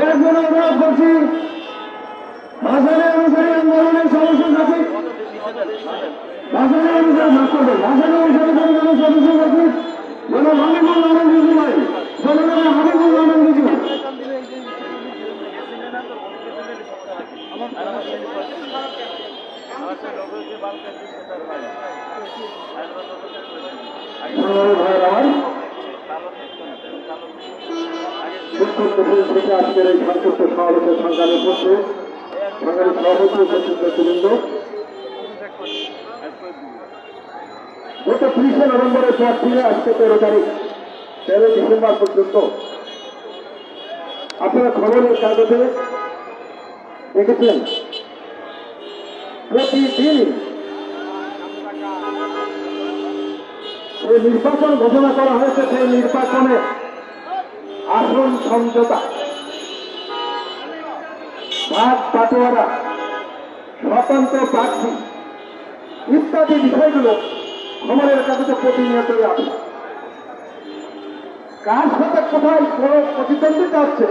এর জন্য অনুরোধ করছি ভাষণে অনুসারী আন্দোলনের সদস্য সাথী ভাষণে অনুসারে ভাগ করবে ভাষণে অনুসারে জনগণের সদস্য সাথী যেন হাবিবুল বিজু ভাই হাবিবুল আমার। থেকে আজকের এই সংক্ষিপ্ত সমাবেশের সংগ্রামে করছে সংগ্রামী সভাপতি উপস্থিত নেতৃবৃন্দ গত ত্রিশে নভেম্বরের পর থেকে আজকে তেরো তারিখ তেরো ডিসেম্বর পর্যন্ত আপনারা খবরের কাগজে দেখেছেন প্রতিদিন নির্বাচন ঘোষণা করা হয়েছে, সেই নির্বাচনে আসন সমঝোতা। ভাগ পাটোয়ারা, স্বতন্ত্র প্রার্থী ইত্যাদি বিষয়গুলো খবরের কাগজে প্রতিনিয়তই আছে কার সাথে কোথায় কোন প্রতিদ্বন্দ্বিতা হচ্ছে,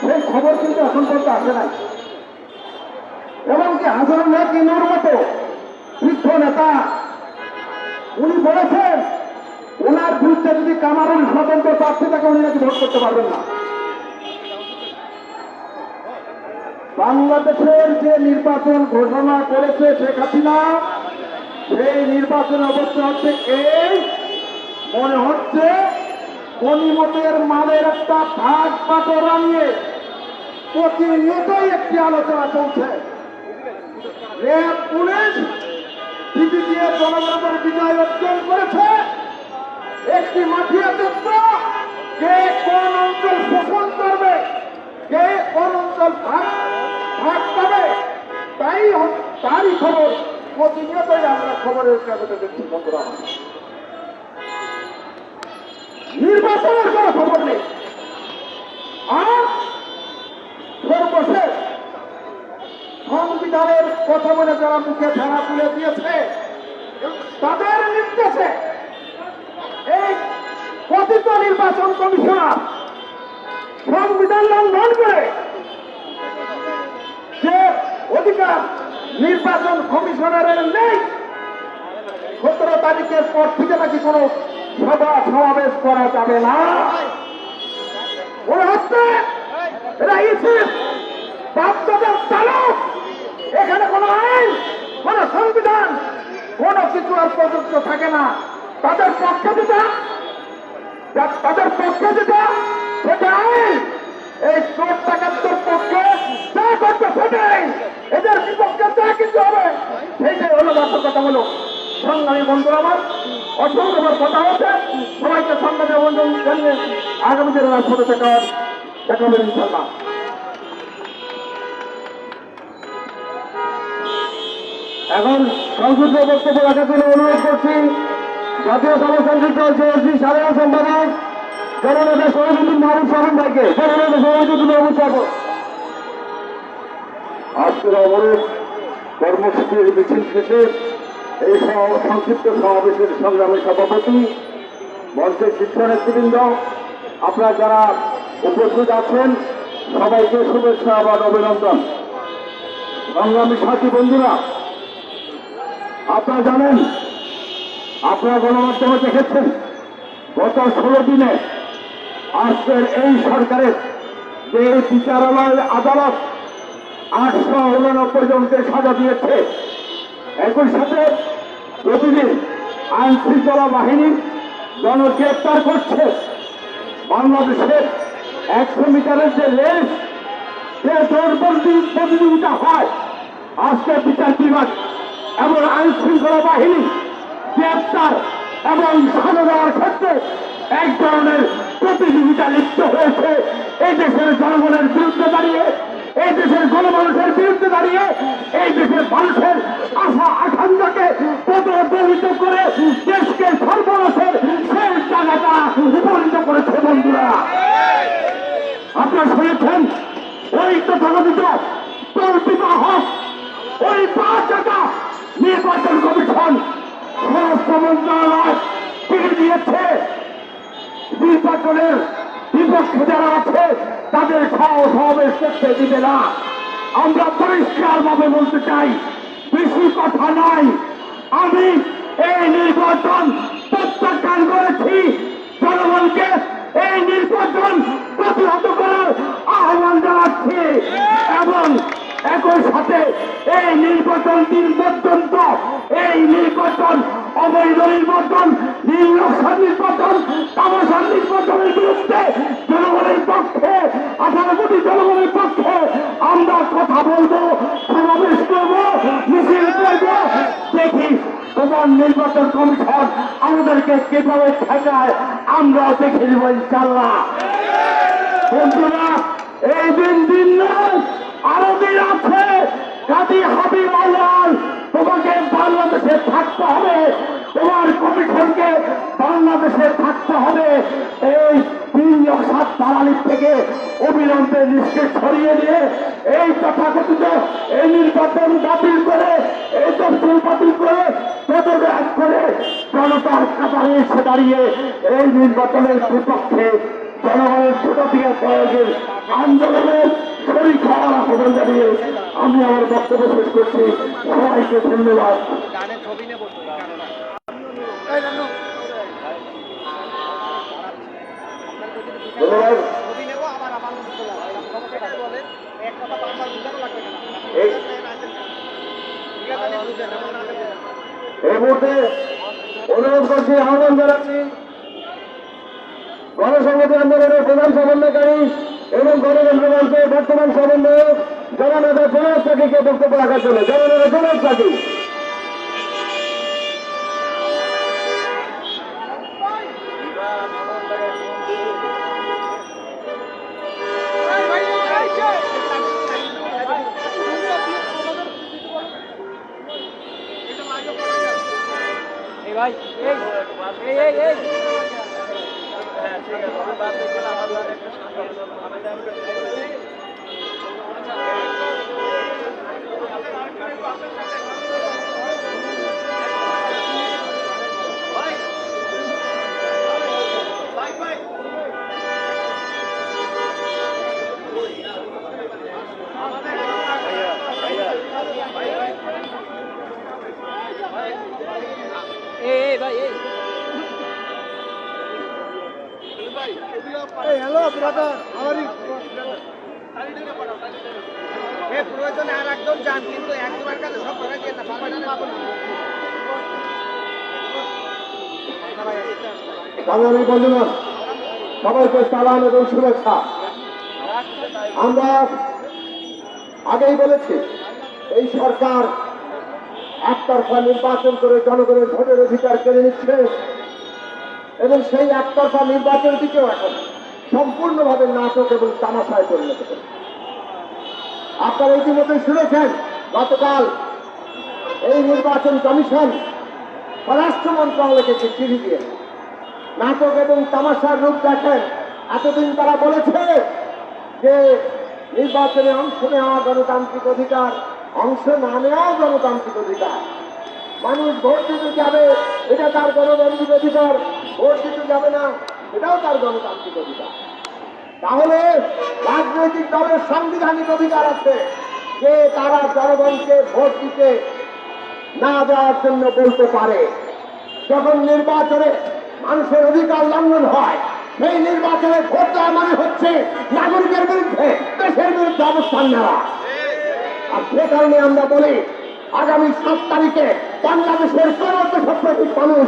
সেই খবর কিন্তু এখন পর্যন্ত আসে নাই। এবং কি হাজার কিনুর মতো বৃদ্ধ নেতা, উনি বলেছেন ওনার বিরুদ্ধে যদি কামারুল স্বতন্ত্র প্রার্থী থাকে উনি নাকি ভোট করতে পারবেন না। বাংলাদেশের যে নির্বাচন ঘোষণা করেছে শেখ হাসিনা, সেই নির্বাচন অবস্থা হচ্ছে এই। মনে হচ্ছে গণিমতের মালের একটা ভাগ বাটোরা নিয়ে প্রতিনিয়তই একটি আলোচনা চলছে। রেপ পুলিশ দিয়ে জনগণের বিজয় অর্জন করেছে। একটি মাফিয়া তত্ত্ব কে কোন অঞ্চল শোষণ করবে কে কোন অঞ্চল ভাগ ভাগ পাবে, তাই তারই খবর প্রতিনিয়তই আমরা খবরের কাগজে দেখছি, বন্ধুরা। নির্বাচনের কোনো খবর নেই। আর সর্বশেষ সংবিধানের কথা বলে যারা মুখে ফেরা তুলে দিয়েছে, তাদের নির্দেশে কথিত নির্বাচন কমিশনার সংবিধান লঙ্ঘন করে যে অধিকার নির্বাচন কমিশনারের নেই, সতেরো তারিখের পর থেকে নাকি কোনো সভা সমাবেশ করা যাবে না। মনে হচ্ছে এরা ইসিস বাধ্যতার চালক। এখানে কোনো আইন, কোন সংবিধান, কোন কিছু আর প্রযুক্ত থাকে না। তাদের পক্ষে যেটা তাদের পক্ষে যেটা, সেটা এই চোর টাকাত্তর পক্ষে যা করবে সেটাই। এদের বিপক্ষে যা কিছু হবে, সেইটাই হলো বাস্তব কথা হলো সংগ্রামী বন্ধুরা আমার অসংখ্য আমার কথা হচ্ছে সবাইকে সংগ্রামী বন্ধু জানিয়ে আগামী দিনে রাজপথে দেখা দেখা হবে ইনশাল্লাহ এখন সংসদীয় বক্তব্য রাখার জন্য অনুরোধ করছি। জাতীয় সমাজতান্ত্রিক দল জেএসি সাধারণ সম্পাদক, জননেতা সভাপতি মাহবুব সাহেব ভাইকে, জননেতা সভাপতি মাহবুব সাহেব। আজকের অবরোধ কর্মসূচির মিছিল শেষে এই সংক্ষিপ্ত সমাবেশের সংগ্রামী সভাপতি, মঞ্চের শীর্ষ নেতৃবৃন্দ, আপনারা যারা উপস্থিত আছেন, সবাইকে শুভেচ্ছা আবার অভিনন্দন। সংগ্রামী সাথী বন্ধুরা, আপনারা জানেন আপনারা গণমাধ্যমে দেখেছেন, গত ষোলো দিনে আজকের এই সরকারের যে বিচারালয় আদালত আটশো উননব্বই জনকে সাজা দিয়েছে, একই সাথে প্রতিদিন আইন শৃঙ্খলা বাহিনী জনগ্রেপ্তার করছে। বাংলাদেশের একশো মিটারের যে রেস যে দৌড়বন্দি প্রতিযোগিতা হয়। আজকে বিচার বিভাগ এবং আইন শৃঙ্খলা বাহিনী গ্রেপ্তার এবং সাজা দেওয়ার ক্ষেত্রে এক ধরনের প্রতিযোগিতা লিপ্ত হয়েছে। এই দেশের জনগণের বিরুদ্ধে দাঁড়িয়ে, এই দেশের গণমানুষের বিরুদ্ধে দাঁড়িয়ে, এই দেশের মানুষের আশা আকাঙ্ক্ষাকে প্রতিফলিত করে দেশকে সর্বনাশের শেষ জায়গাটা উপনীত করেছে বন্ধুরা। আপনারা শুনেছেন ওই তথাকথিত করতে দিবে না। আমরা পরিষ্কার ভাবে বলতে চাই, বেশি কথা নাই আমি এই নির্বাচন প্রত্যাখ্যান করেছি, জনগণকে এই নির্বাচন প্রতিহত করার আহ্বান জানাচ্ছি এবং একই সাথে নির্বাচন পর্যন্ত এই নির্বাচন, অবৈধ নির্বাচন নির্লক্ষা নির্বাচন, তামাশা নির্বাচনের বিরুদ্ধে জনগণের পক্ষে, আঠারো কোটি জনগণের পক্ষে আমরা কথা বলব, সমাবেশ করব, মিছিল করব। দেখি তোমার নির্বাচন কমিশন আমাদেরকে কীভাবে ঠেকায়, আমরাও দেখে নেব ইনশাল্লাহ বন্ধুরা, এই দিন দিন নয়, আরও দিন আছে। কাজী হাবিব আওয়াল তোমাকে বাংলাদেশে থাকতে হবে। তোমার কমিশনকে বাংলাদেশে থাকতে হবে। এই তিন সাত দালালির থেকে অবিলম্বে নিষ্কেষ ছড়িয়ে দিয়ে এই তথাকথিত এই নির্বাচন বাতিল করে, এই তফসিল বাতিল করে পদত্যাগ করে জনতার কাতারে এসে দাঁড়িয়ে এই নির্বাচনের বিপক্ষে জনগণের ভোটাধিকার প্রয়োগের আন্দোলনের শরীর খাওয়ার আহ্বান জানিয়ে আমি আমার বক্তব্য শেষ করছি। সবাইকে ধন্যবাদ। এই মুহূর্তে অনুরোধ করছি আহ্বান জানাচ্ছি গণসংহতি আন্দোলনের প্রধান সমন্বয়কারী এবং গণতন্ত্র মঞ্চের বর্তমান সমন্বয়ক জননেতা জনক চাকিকে বক্তব্য রাখার জন্য জননেতা চাকি এই ভাই এই এই এই। হ্যালো ব্রাদার আমার এ প্রয়োজনে আর একজন যান কিন্তু একজনের কাছে সব করে দিয়ে না সবাই জানে পাবো না। বাঙালি বন্ধুগণ সবাইকে সালাম এবং শুভেচ্ছা। আমরা আগেই বলেছি এই সরকার একতরফা নির্বাচন করে জনগণের ভোটের অধিকার কেড়ে নিচ্ছে। এবং সেই একতরফা নির্বাচনটিকেও এখন সম্পূর্ণভাবে নাটক এবং তামাশায় পরিণত করে আপনারা ইতিমধ্যে শুনেছেন, গতকাল এই নির্বাচন কমিশন স্বরাষ্ট্র মন্ত্রণালয়কে চিঠি দিয়েছে নাটক এবং তামাশার রূপ দেখেন। এতদিন তারা বলেছে যে নির্বাচনে অংশ নেওয়া গণতান্ত্রিক অধিকার অংশ না নেওয়াও গণতান্ত্রিক অধিকার। মানুষ ভোট দিতে যাবে, এটা তার গণতান্ত্রিক অধিকার। ভোট দিতে যাবে না, এটাও তার গণতান্ত্রিক অধিকার। তাহলে রাজনৈতিক দলের সাংবিধানিক অধিকার আছে যে তারা জনগণকে ভোট দিতে না যাওয়ার জন্য বলতে পারে। যখন নির্বাচনে মানুষের অধিকার লঙ্ঘন হয়, সেই নির্বাচনে ভোট দেওয়া মানে হচ্ছে নাগরিকের বিরুদ্ধে দেশের বিরুদ্ধে অবস্থান নেওয়া। আর সে কারণে আমরা বলি, আগামী সাত তারিখে বাংলাদেশের কোন দেশপ্রতিক মানুষ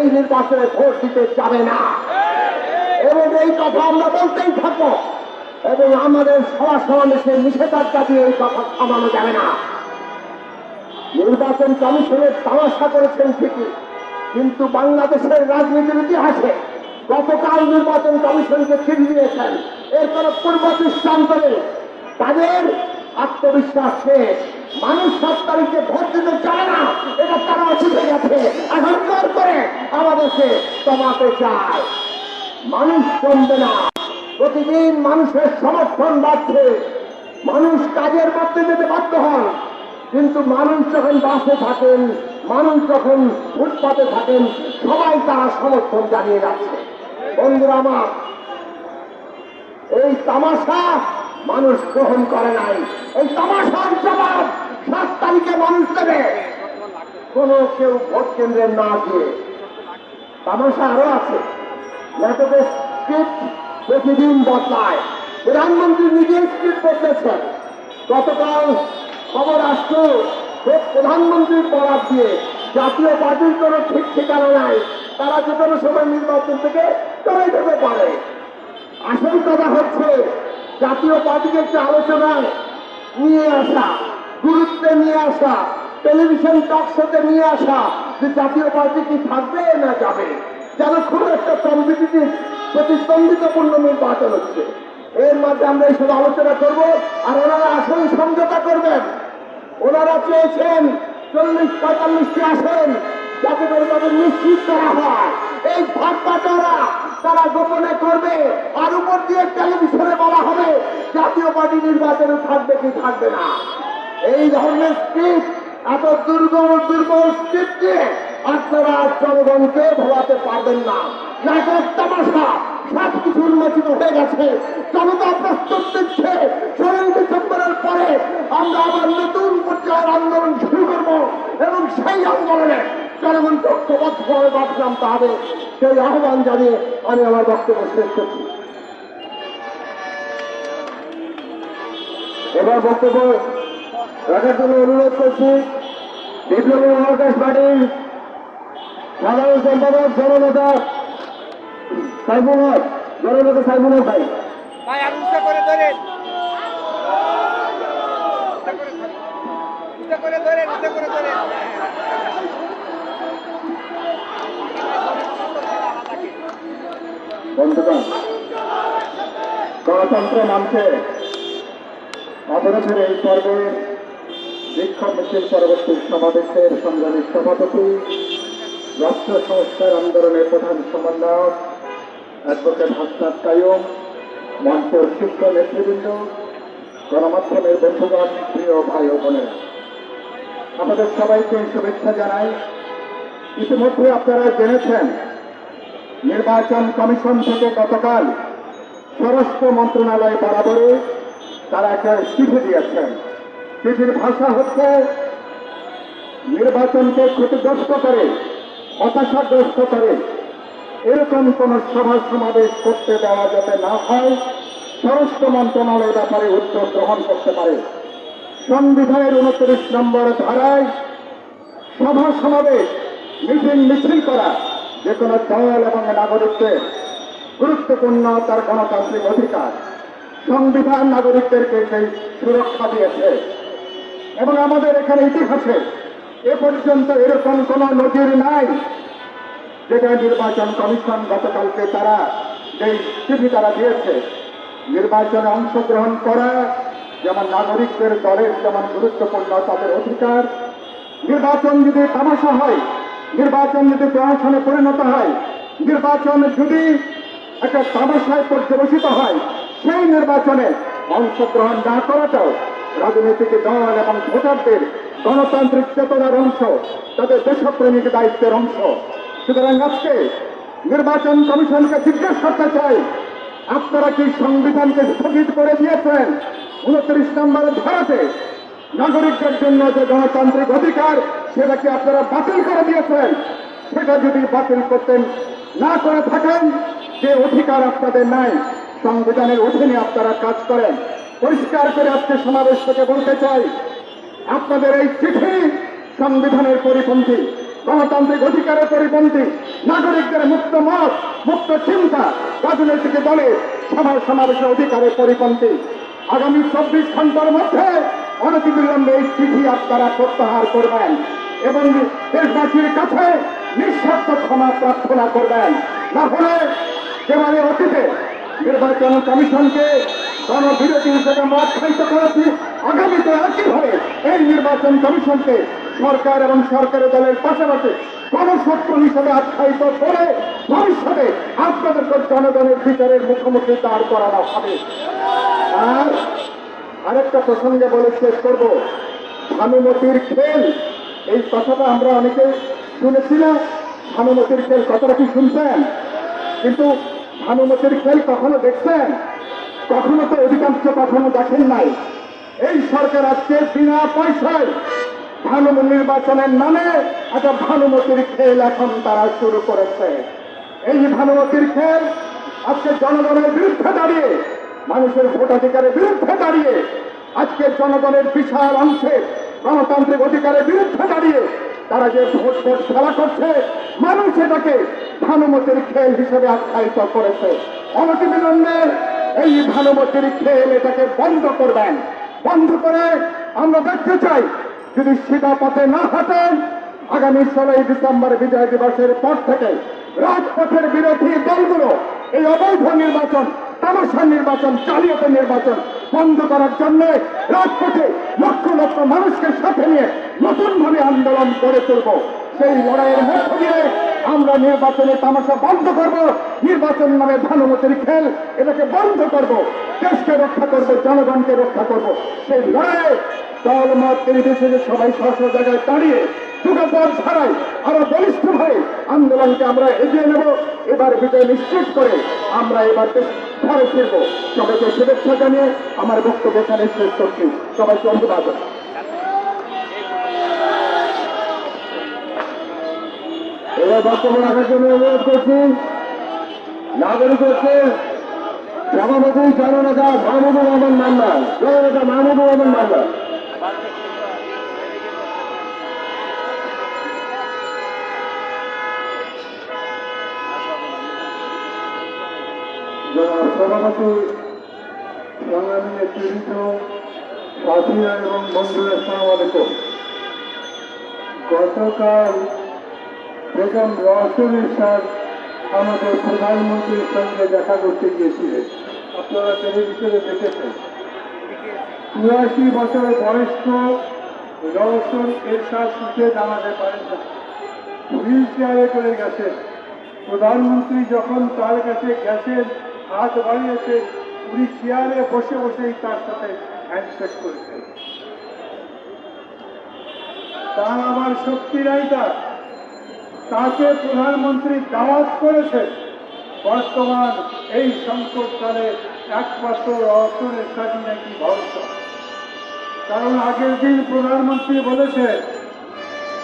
এই নির্বাচনে ভোট দিতে যাবে না। এবং এই কথা আমরা বলতেই থাকব। এবং আমাদের সভা সমাবেশের নিষেধাজ্ঞা দিয়ে এই কথা থামানো যাবে না। নির্বাচন কমিশনের তামাশা করেছেন ঠিকই, কিন্তু বাংলাদেশের রাজনীতির ইতিহাসে গতকাল নির্বাচন কমিশনকে চিঠি দিয়েছেন। এর পূর্ব দৃষ্টান্ত নেই। তাদের আত্মবিশ্বাস শেষ মানুষ সাত তারিখে ভোট দিতে চায় না, এটা তারা বুঝে গেছে। জোর করে আমাদেরকে কমাতে চায় মানুষ কমবে না। প্রতিদিন মানুষের সমর্থন বাড়ছে। মানুষ কাজের মধ্যে যেতে বাধ্য হন। কিন্তু মানুষ যখন বাসে থাকেন, মানুষ যখন ফুটপাতে থাকেন, সবাই তারা সমর্থন জানিয়ে যাচ্ছে। বন্ধুরা আমার, এই তামাশা মানুষ গ্রহণ করে নাই। এই তামাশার জবাব সাত তারিখে মানুষ দেবে। কোন কেউ ভোট কেন্দ্রে না গিয়ে তামাশা আরও আছে। নাটকের স্ক্রিপ্ট প্রতিদিন বদলায়। প্রধানমন্ত্রী নিজে স্ক্রিপ্ট বদলেছেন। গতকাল খবর আসতো প্রধানমন্ত্রীর বরাদ দিয়ে জাতীয় পার্টির কোনো ঠিক ঠিকানা নাই। তারা যে কোনো সময় নির্বাচন থেকে চলে যেতে পারে। আসল কথা হচ্ছে জাতীয় পার্টিকে একটা আলোচনায় নিয়ে আসা, গুরুত্বে নিয়ে আসা, টেলিভিশন টক শোতে নিয়ে আসা যে জাতীয় পার্টি কি থাকবে না যাবে, যেন খুব একটা কম্পিটিটিভ প্রতিদ্বন্দ্বিতাপূর্ণ নির্বাচন হচ্ছে। এর মধ্যে আমরা এইসব আলোচনা করব, আর ওনারা আসন সমঝোতা করবেন। ওনারা চেয়েছেন চল্লিশ পঁয়তাল্লিশটি আসন যাতে করে তাদের নিশ্চিত করা হয়। এই ভাগ বাটোয়ারা তারা গোপনে করবে। আর উপর দিয়ে টেলিভিশনে বলা হবে, জাতীয় পার্টি নির্বাচনে থাকবে কি থাকবে না। এই ধরনের স্ক্রিপ্ট এত দুর্গম, দুর্বল স্ক্রিপ্ট আপনারা জনগণকে ভোলাতে পারবেন না। নাটক তামাশা সব কিছু উন্মোচিত হয়ে গেছে। পরে আমরা আবার নতুন পর্যায়ের আন্দোলন শুরু করব এবং সেই আন্দোলনে জনগণকে ঐক্যবদ্ধভাবে বাদ নামতে হবে। সেই আহ্বান জানিয়ে আমি আমার বক্তব্য শেষ করছি। এবার বক্তব্য রাখার জন্য অনুরোধ করছি, বিপ্লবী মহাকাশ পার্টির সাধারণ সম্পাদক, জননেতা সাইফুল হক, জননেতা সাইফুল হক ভাই। করে ধরেন। করে ধরেন করে ধরেন। বন্ধুগণ, গণতন্ত্র মঞ্চে অবরোধের এই পর্বে বিক্ষোভ মিছিল পরবর্তী সমাবেশের সংগ্রামী সভাপতি, রাষ্ট্র সংস্কার আন্দোলনের প্রধান সমন্বয়ক, অ্যাডভোকেট হাসনাত কায়ুম মঞ্চের শীর্ষ নেতৃবৃন্দ, গণমাধ্যমের বন্ধুগণ, প্রিয় ভাই ও বোনেরা। আমাদের সবাইকে শুভেচ্ছা জানাই। ইতিমধ্যে আপনারা জেনেছেন নির্বাচন কমিশন থেকে গতকাল স্বরাষ্ট্র মন্ত্রণালয় বরাবরে তারা একটা চিঠি দিয়েছেন। চিঠির ভাষা হচ্ছে, নির্বাচনকে ক্ষতিগ্রস্ত করে, হতাশাগ্রস্ত করে এরকম কোন সভা সমাবেশ করতে দেওয়া যাতে না হয়, স্বরাষ্ট্র মন্ত্রণালয় ব্যাপারে উদ্যোগ গ্রহণ করতে পারে। সংবিধানের উনত্রিশ নম্বর ধারায় সভা সমাবেশ, মিটিং মিছিল করা যে কোনো দল এবং নাগরিকদের গুরুত্বপূর্ণ তার গণতান্ত্রিক অধিকার, সংবিধান নাগরিকদেরকে সেই সুরক্ষা দিয়েছে। এবং আমাদের এখানে ইতিহাসে এ পর্যন্ত এরকম কোন নজির নাই যেটা নির্বাচন কমিশন গতকালকে তারা যেই চিঠি তারা দিয়েছে। নির্বাচনে অংশগ্রহণ করা যেমন নাগরিকদের দলের যেমন গুরুত্বপূর্ণ তাদের অধিকার। নির্বাচন যদি তামাশা হয় নির্বাচন যদি প্রশাসনে পরিণত হয়, নির্বাচন যদি একটা তামাশায় পর্যবেসিত হয়, সেই নির্বাচনে অংশগ্রহণ না করাটাও রাজনৈতিক দল এবং ভোটারদের গণতান্ত্রিক চেতনার অংশ, তাদের দেশপ্রেমিক দায়িত্বের অংশ। সুতরাং আজকে নির্বাচন কমিশনকে জিজ্ঞেস করতে চাই, আপনারা কি সংবিধানকে স্থগিত করে দিয়েছেন? উনত্রিশ নম্বর ধারাতে নাগরিকদের জন্য যে গণতান্ত্রিক অধিকার সেটা কি আপনারা বাতিল করে দিয়েছেন। সেটা যদি বাতিল করতেন, না করে থাকেন, যে অধিকার আপনাদের নাই, সংবিধানের অধীনে আপনারা কাজ করেন। পরিষ্কার করে আজকে সমাবেশ থেকে বলতে চাই, আপনাদের এই চিঠি সংবিধানের পরিপন্থী, গণতান্ত্রিক অধিকারের পরিপন্থী, নাগরিকদের মুক্ত মত, মুক্ত চিন্তা, রাজনৈতিক দলে সভা সমাবেশের অধিকারের পরিপন্থী। আগামী চব্বিশ ঘণ্টার মধ্যে অনতিবিলম্বে এই চিঠি আপনারা প্রত্যাহার করবেন। এবং দেশবাসীর কাছে নিঃস্বার্থ ক্ষমা প্রার্থনা করবেন। না হলে যেভাবে অতীতে নির্বাচন কমিশনকে গণবিরোধী হিসেবে আমরা আখ্যায়িত করেছি। আগামীতে একইভাবে এই নির্বাচন কমিশনকে সরকার এবং সরকারি দলের পাশাপাশি গণশত্রু হিসেবে আখ্যায়িত করে ভবিষ্যতে আপনাদেরকে জনগণের বিচারের মুখোমুখি দাঁড় করানো হবে। আর আরেকটা প্রসঙ্গে বলে শেষ করব। ভানুমতির খেল এই কথাটা আমরা অনেকে শুনেছি না ভানুমতির খেল কতটা কি শুনছেন? কিন্তু ভানুমতির খেল কখনো দেখছেন? কখনো তো অধিকাংশ কখনো দেখেন নাই। এই সরকার আজকে বিনা পয়সায় ভানুম নির্বাচনের নামে একটা ভানুমতির খেল এখন তারা শুরু করেছে। এই ভানুমতির খেল আজকে জনগণের বিরুদ্ধে দাঁড়িয়ে, মানুষের ভোটাধিকারের বিরুদ্ধে দাঁড়িয়ে আজকে জনগণের বিশাল অংশে গণতান্ত্রিক অধিকারের বিরুদ্ধে দাঁড়িয়ে তারা যে ভোট ভোট খেলা করছে, মানুষ এটাকে ভানুমতির খেল হিসেবে আখ্যায়িত করেছে। অনতিবিলম্বে এই ভানুমতির খেল এটাকে বন্ধ করবেন। বন্ধ করে আমরা দেখতে চাই, যদি সেটা পথে না হাঁটেন, আগামী ষোলোই ডিসেম্বর বিজয় দিবসের পর থেকে রাজপথের বিরোধী দলগুলো এই অবৈধ নির্বাচন তামাশা নির্বাচন জালিয়াতের নির্বাচন বন্ধ করার জন্য রাজপথে লক্ষ লক্ষ মানুষকে সাথে নিয়ে নতুন ভাবে আন্দোলন করে তুলব। সেই লড়াইয়ের মধ্য দিয়ে আমরা নির্বাচনে তামাশা বন্ধ করব। নির্বাচন নামে ভানুমতির খেল এটাকে বন্ধ করব। দেশকে রক্ষা করব, জনগণকে রক্ষা করব। সেই লড়াইয়ে দল, মত, নির্বিশেষে সবাই স্ব স্ব জায়গায় দাঁড়িয়ে যুগপথ ছাড়াই আরও বলিষ্ঠ ভাই আন্দোলনকে আমরা এগিয়ে নেব। এবার বিজয় নিশ্চিত করে আমরা এবার ঘরে ফিরবো। সবাইকে শুভেচ্ছা জানিয়ে আমার বক্তব্য এখানে শেষ করছি। সবাইকে অভিবাদন। এবার বক্তব্য রাখার জন্য অনুরোধ করছি, নাগরিক হচ্ছে সভাপতি জননেতা মাহমুদুর রহমান মান্না। জননেতা মাহমুদুর রহমান মান্না। সভাপতি সংগ্রামী নেতৃবৃন্দ, সাথীরা এবং বন্ধুরা সালাম গতকাল বেগম রওশনের সাথ আমাদের প্রধানমন্ত্রীর সঙ্গে দেখা করতে গিয়েছিলেন। আপনারা টেলিভিশনে দেখেছেন। চুরাশি বছর বয়স্ক রওশন এর সাথ উঠে দাঁড়াতে পারেন না। হুইল চেয়ারে করে গেছেন। প্রধানমন্ত্রী যখন তার কাছে গেছেন হাত বাড়িয়েছে উনি চেয়ারে বসে বসেই তার সাথে হ্যান্ডশেক করেছেন তার আবার শক্তি নাই তার। তাকে প্রধানমন্ত্রী দাওয়াত করেছেন বর্তমান এই সংকটকালে একমাত্র অর্থনের কাজই নাকি ভরসা। কারণ আগের দিন প্রধানমন্ত্রী বলেছে,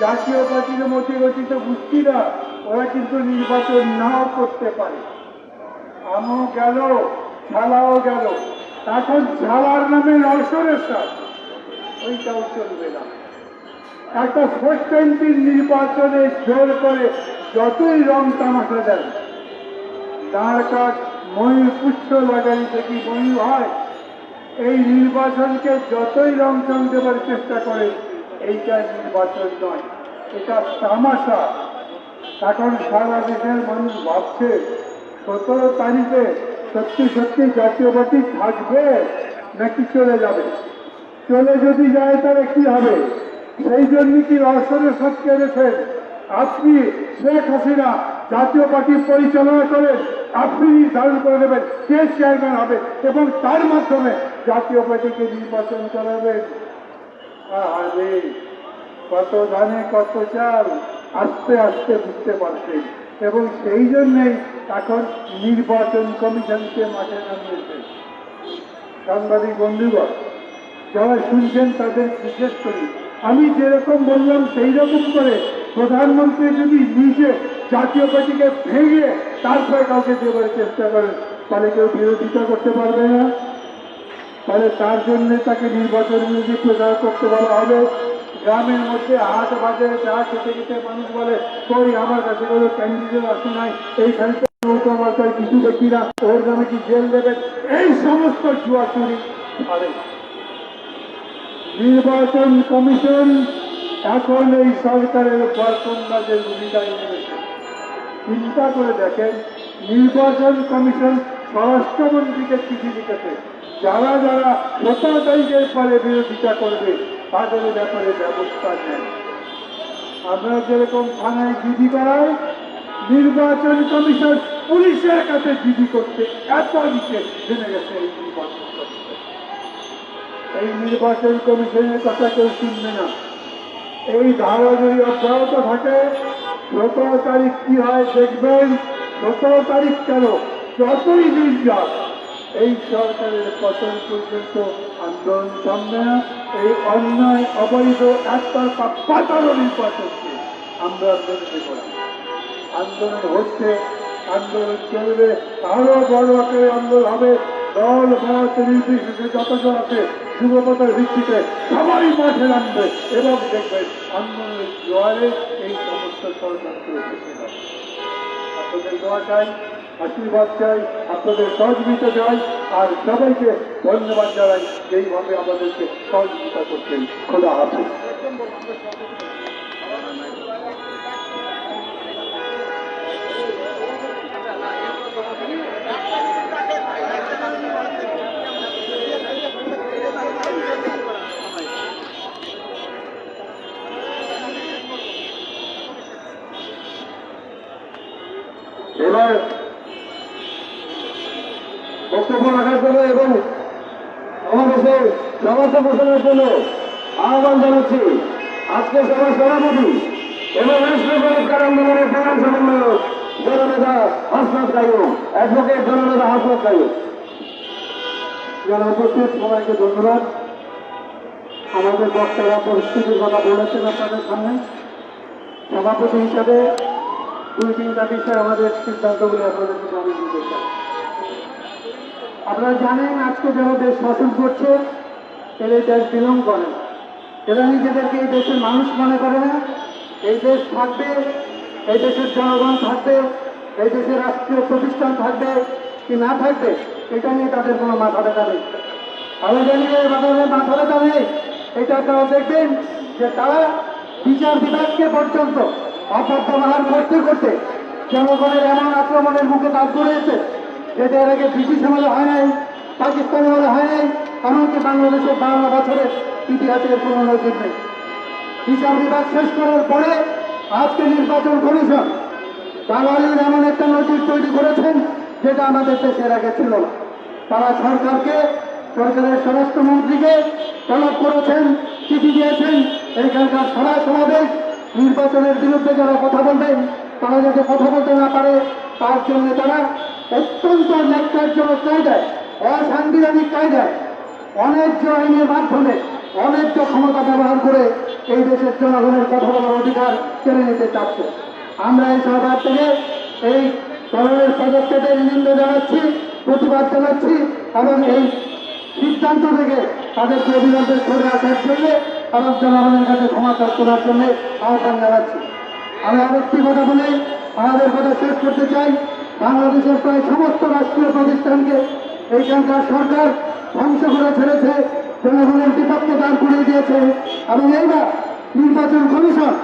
জাতীয় পার্টির মতি গঠিত গোষ্ঠীরা ওরা কিন্তু নির্বাচন নাও করতে পারে। আমও গেল, ঝালাও গেল। এখন ঝালার নামে নরসরের সাথ ওইটাও চলবে না। একটা ফোরটেন্টির নির্বাচনে জোর করে যতই রং তামাশা দেন, তার কাঠ ময়ূর পুষ্প লাগাই দেখি ময়ূর হয়। এই নির্বাচনকে যতই রং চং দেবার চেষ্টা করে, এইটা নির্বাচন নয়, এটা তামাশা। এখন সারা দেশের মানুষ ভাবছে সতেরো তারিখে সত্যি সত্যি জাতীয় পার্টি থাকবে নাকি চলে যাবে? চলে যদি যায় তাহলে কি হবে? সেই জন্য কি রহস্যের সাথ কেড়েছেন? আপনি শেখ হাসিনা জাতীয় পার্টি পরিচালনা করেন, আপনি নির্ধারণ করে দেবেন কে চেয়ারম্যান হবে এবং তার মাধ্যমে জাতীয় পার্টিকে নির্বাচন করাবেন। কত ধানে কত চাল, আস্তে আস্তে বুঝতে পারছেন। এবং সেই জন্যেই এখন নির্বাচন কমিশনকে মাঠে নামিয়েছে। সাংবাদিক বন্ধুগণ, যারা শুনছেন তাদের জিজ্ঞেস করি, আমি যেরকম বললাম সেই রকম করে প্রধানমন্ত্রী যদি নিজে জাতীয় পার্টিকে ভেঙে তারপরে কাউকে দেবার চেষ্টা করেন, তাহলে কেউ বিরোধিতা করতে পারবে না? তাহলে তার জন্য তাকে নির্বাচন বিরোধী প্রচার করতে বলা হবে গ্রামের মধ্যে হাট বাজারে চা খেতে খেতে মানুষ বলে, কই, আমার কাছে কোনো ক্যান্ডিডেট আসে নাই। নৌকা মার্কার কিছু দেখি না। ওর নামে কি জেল দেবেন? এই সমস্ত জুয়া চুরি নির্বাচন কমিশন এখন এই সরকারের বরকন্দাদের ভূমিকায় নেমেছে চিন্তা করে দেখেন, নির্বাচন কমিশন স্বরাষ্ট্রমন্ত্রীকে চিঠি লিখেছে। যারা যারা সতেরো পরে বিরোধিতা করবে তাদের ব্যাপারে ব্যবস্থা নেন। আমরা যেরকম থানায় জিডি করাই, নির্বাচন কমিশন পুলিশের কাছে জিডি করতে এত নিচে জেনে গেছে এই নির্বাচন এই নির্বাচন কমিশনের কথা কেউ শুনবে না। এই ধারা যদি অব্যাহত থাকে, সতেরো তারিখ কি হয় দেখবেন? সতেরো তারিখ কেন? যতই দিন যাক এই সরকারের পতন পর্যন্ত আন্দোলন থামবে না। এই অন্যায়, অবৈধ, একতরফা পাতানো নির্বাচনকে আমরা নেব না। আন্দোলন হচ্ছে, আন্দোলন চলবে, আরও বড় আকারে আন্দোলন হবে। দল মত নির্বিশেষে যতজন আছে যুবপতার ভিত্তিতে সবাই মাঠে নামবে এবং দেখবেন আন্দোলনের জোয়ারে এই সমস্ত সরকারকে উপস্থিত আপনাদের দোয়া চাই আশীর্বাদ চাই আপনাদের সহযোগিতা চাই আর সবাইকে ধন্যবাদ জানাই। এইভাবে আমাদেরকে সহযোগিতা করছেন। খোদা হাফিজ। বক্তব্য রাখার জন্য এবং সমাবেশে সমাজে বসানোর জন্য আহ্বান জানাচ্ছি। আজকে সভার সভাপতি এবং রাষ্ট্র সংস্কার আন্দোলনের প্রধান সমন্বয়ক জননেতা হাসনাত কায়ুম অ্যাডভোকেট জননেতা হাসনাত কায়ুম যারা উপস্থিত, সবাইকে ধন্যবাদ। আমাদের বক্তারা পরিস্থিতির কথা বলেছেন আপনাদের সামনে। সভাপতি হিসাবে দুই তিনটা বিষয় আমাদের সিদ্ধান্তগুলি আপনাদেরকে জানিয়ে দিতে চাই। আপনারা জানেন আজকে যারা দেশ শাসন করছে এই দেশ বিলং করে। এরা নিজেদেরকে এই দেশের মানুষ মনে করে না। এই দেশ থাকবে, এই দেশের জনগণ থাকবে, এই দেশের রাষ্ট্রীয় প্রতিষ্ঠান থাকবে কি না থাকবে, এটা নিয়ে তাদের কোনো মাথা ব্যথা নেই। আমরা জানি তাদের মাথা ব্যথা নেই। এটা আপনারা দেখবেন যে তারা বিচার বিভাগকে পর্যন্ত অপব্যবহার করতে করতে জনগণের এমন আক্রমণের মুখে দাঁড় করিয়েছে। এর আগে ব্রিটিশ আমলে হয় নাই, পাকিস্তান আমলে হয় নাই, এমনকি বাংলাদেশের বাংলা বছরের ইতিহাসের কোনো নজির নেই। বিচার বিভাগ শেষ করার পরে আজকে নির্বাচন কমিশন দালালির এমন একটা নজির তৈরি করেছেন যেটা আমাদের দেশের আগে ছিল না। তারা সরকারকে, সরকারের স্বরাষ্ট্রমন্ত্রীকে তলব করেছেন, চিঠি দিয়েছেন এইখানকার সারা সমাবেশ নির্বাচনের বিরুদ্ধে যারা কথা বলবেন, তারা যাতে কথা বলতে না পারে, তার জন্য তারা অত্যন্ত ন্যাক্কারজনক কায়দায়, অসাংবিধানিক কায়দায়, অন্যায্য আইনের মাধ্যমে অন্যায্য ক্ষমতা ব্যবহার করে এই দেশের জনগণের কথা বলার অধিকার কেড়ে নিতে চাচ্ছে। আমরা এই সরকার থেকে এই ধরনের পদক্ষেপের নিন্দা জানাচ্ছি, প্রতিবাদ জানাচ্ছি এবং এই সিদ্ধান্ত থেকে তাদেরকে অভিনন্দন করে আসার জন্য এবং জনগণের কাছে ক্ষমা করার জন্য আহ্বান জানাচ্ছি। আমি আরেকটি কথা বলে, আমাদের কথা শেষ করতে চাই। বাংলাদেশের প্রায় সমস্ত রাষ্ট্রীয় প্রতিষ্ঠানকে এইখানকার সরকার ধ্বংস করে ছেড়েছে জনগণের বিপক্ষে দাঁড় করিয়ে দিয়েছে। এবং এইবার নির্বাচন কমিশন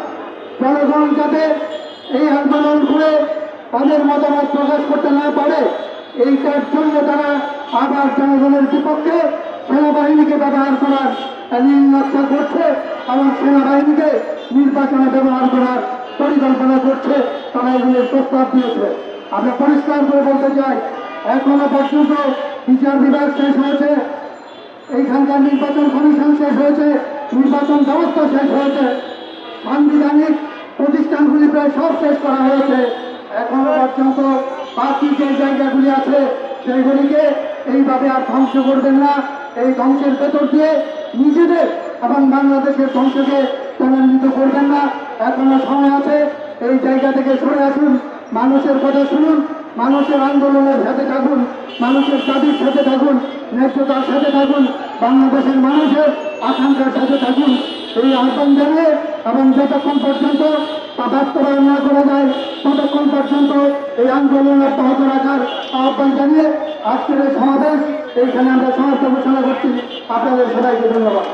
জনগণ যাতে এই আন্দোলন করে তাদের মতামত প্রকাশ করতে না পারে এইটার জন্য তারা আবার জনগণের বিপক্ষে সেনাবাহিনীকে ব্যবহার করার নীল নকশা করছে এবং সেনাবাহিনীকে নির্বাচনে ব্যবহার করার পরিকল্পনা করছে, তারা এগুলির প্রস্তাব দিয়েছে। আমরা পরিষ্কার করে বলতে চাই, এখনও পর্যন্ত বিচার বিভাগ শেষ হয়েছে, এইখানকার নির্বাচন কমিশন শেষ হয়েছে, নির্বাচন ব্যবস্থা শেষ হয়েছে, সাংবিধানিক প্রতিষ্ঠানগুলি প্রায় সব শেষ করা হয়েছে। এখনও পর্যন্ত বাকি যে জায়গাগুলি আছে, সেইগুলিকে এইভাবে আর ধ্বংস করবেন না। এই ধ্বংসের ভেতর দিয়ে নিজেদের এবং বাংলাদেশের ধ্বংসকে ত্বরান্বিত করবেন না। এখনও সময় আছে, এই জায়গা থেকে সরে আসুন। মানুষের কথা শুনুন, মানুষের আন্দোলনের সাথে থাকুন, মানুষের দাবির সাথে থাকুন, ন্যায্যতার সাথে থাকুন, বাংলাদেশের মানুষের আকাঙ্ক্ষার সাথে থাকুন। এই আহ্বান জানিয়ে এবং যতক্ষণ পর্যন্ত তা বাস্তবায়ন না করা যায়, ততক্ষণ পর্যন্ত এই আন্দোলন অব্যাহত রাখার আহ্বান জানিয়ে আজকের এই সমাবেশ, এইখানে আমরা সমাপ্ত ঘোষণা করছি। আপনাদের সবাইকে ধন্যবাদ।